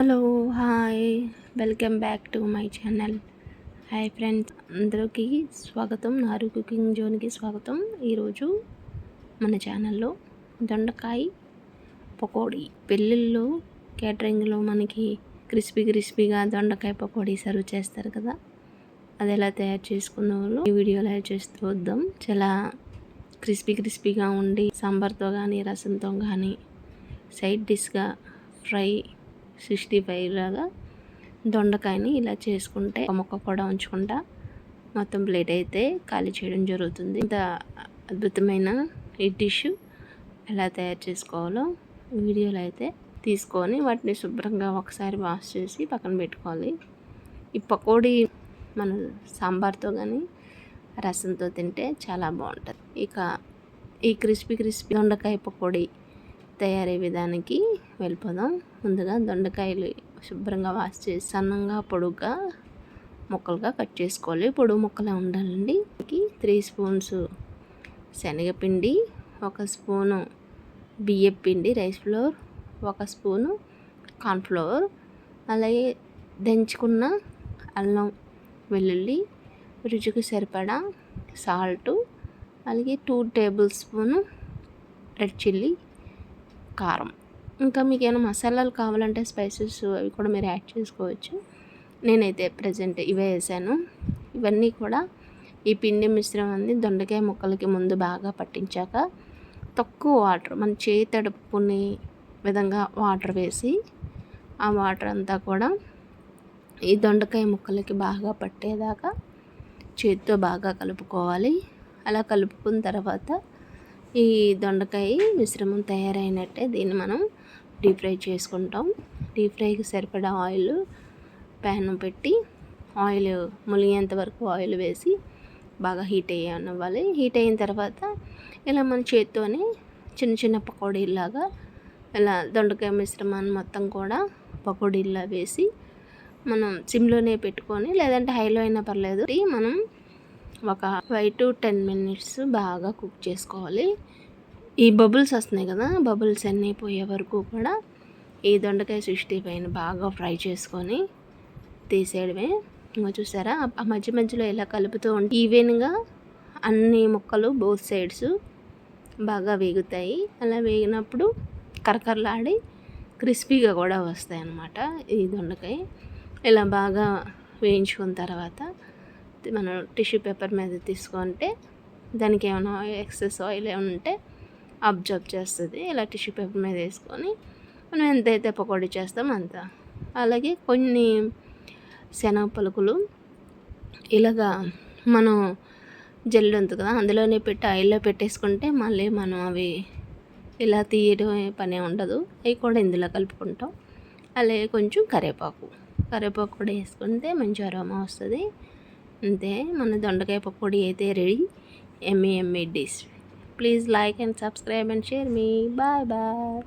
Hello hi. Welcome back to my channel. Hi friends అందరికీ స్వాగతం. నారు కుకింగ్ జోన్కి స్వాగతం. ఈరోజు మన ఛానల్లో దొండకాయ పకోడీ. పెళ్ళిళ్ళు క్యాటరింగ్లో మనకి క్రిస్పీ క్రిస్పీగా దొండకాయ పకోడీ సర్వ్ చేస్తారు కదా. అది ఎలా తయారు చేసుకున్న వాళ్ళు ఈ వీడియోలో చేస్తూ వద్దాం. చాలా క్రిస్పీ క్రిస్పీగా ఉండి సాంబార్తో కానీ రసంతో కానీ సైడ్ డిష్గా ఫ్రై సిక్స్టీ ఫైవ్ లాగా దొండకాయని ఇలా చేసుకుంటే మొక్క కూడా ఉంచుకుంటా. మొత్తం ప్లేట్ అయితే ఖాళీ చేయడం జరుగుతుంది. ఇంత అద్భుతమైన ఈ డిష్ ఎలా తయారు చేసుకోవాలో వీడియోలో అయితే తీసుకొని వాటిని శుభ్రంగా ఒకసారి వాష్ చేసి పక్కన పెట్టుకోవాలి. ఈ పకోడీ మన సాంబార్తో కానీ రసంతో తింటే చాలా బాగుంటుంది. ఇక ఈ క్రిస్పీ క్రిస్పీ దొండకాయ పకోడీ తయారీ విధానికి వెళ్ళిపోదాం. ముందుగా దొండకాయలు శుభ్రంగా వాష్ చేసి సన్నంగా పొడుగ్గా ముక్కలుగా కట్ చేసుకోవాలి. పొడుగు ముక్కలే ఉండాలండి. త్రీ స్పూన్స్ శనగపిండి ఒక స్పూను బియ్యం పిండి రైస్ ఫ్లోర్ ఒక స్పూను కార్న్ఫ్లవర్ అలాగే దంచుకున్న అల్లం వెల్లుల్లి రుచికి సరిపడా సాల్టు అలాగే two tablespoon red chilli కారం. ఇంకా మీకు ఏమైనా మసాలాలు కావాలంటే స్పైసెస్ అవి కూడా మీరు యాడ్ చేసుకోవచ్చు. నేనైతే ప్రజెంట్ ఇవే వేసాను. ఇవన్నీ కూడా ఈ పిండి మిశ్రమాన్ని దొండకాయ ముక్కలకి ముందు బాగా పట్టించాక తక్కువ వాటర్ మన చేయి తడుపుకునే విధంగా వాటర్ వేసి ఆ వాటర్ అంతా కూడా ఈ దొండకాయ ముక్కలకి బాగా పట్టేదాకా చేతితో బాగా కలుపుకోవాలి. అలా కలుపుకున్న తర్వాత ఈ దొండకాయ మిశ్రమం తయారైనట్టే దీన్ని మనం డీప్ ఫ్రై చేసుకుంటాం. డీప్ ఫ్రైకి సరిపడా ఆయిల్ ప్యాన్ పెట్టి ఆయిల్ ములిగేంత వరకు ఆయిల్ వేసి బాగా హీట్ అయ్యనివ్వాలి. హీట్ అయిన తర్వాత ఇలా మన చేత్తోనే చిన్న చిన్న పకోడీలాగా ఇలా దొండకాయ మిశ్రమాన్ని మొత్తం కూడా పకోడీలా వేసి మనం సిమ్లోనే పెట్టుకొని లేదంటే హైలో అయినా పర్లేదు మనం ఒక ఫైవ్ టు టెన్ మినిట్స్ బాగా కుక్ చేసుకోవాలి. ఈ బబుల్స్ వస్తున్నాయి కదా బబుల్స్ అన్నీ పోయే వరకు కూడా ఈ దొండకాయ సిక్స్టీ పైన బాగా ఫ్రై చేసుకొని తీసేయడమే. ఇంకా చూసారా ఆ మధ్య మధ్యలో ఎలా కలుపుతూ ఉంటే ఈవెన్గా అన్ని ముక్కలు బోత్ సైడ్స్ బాగా వేగుతాయి. అలా వేగినప్పుడు కరకరలాడి క్రిస్పీగా కూడా వస్తాయి అన్నమాట ఈ దొండకాయ. ఇలా బాగా వేయించుకున్న తర్వాత మనం టిష్యూ పేపర్ మీద తీసుకుంటే దానికి ఏమైనా ఎక్సెస్ ఆయిల్ ఏమైనా ఉంటే అబ్జర్వ్ చేస్తుంది. ఇలా టిష్యూ పేపర్ మీద వేసుకొని మనం ఎంతైతే పకోడీ చేస్తామో అంత. అలాగే కొన్ని శనగ పలుకులు ఇలాగా మనం జల్లు ఉంది కదా అందులోనే పెట్టి ఆయిల్లో పెట్టేసుకుంటే మళ్ళీ మనం అవి ఇలా తీయడం పని ఉండదు. అవి కూడా ఇందులో కలుపుకుంటాం. అలాగే కొంచెం కరివేపాకు. కరివేపాకు కూడా వేసుకుంటే మంచి అరోమా వస్తుంది. అంతే మన దొండకాయ పకోడీ అయితే ready yummy dish please like and subscribe and share me bye bye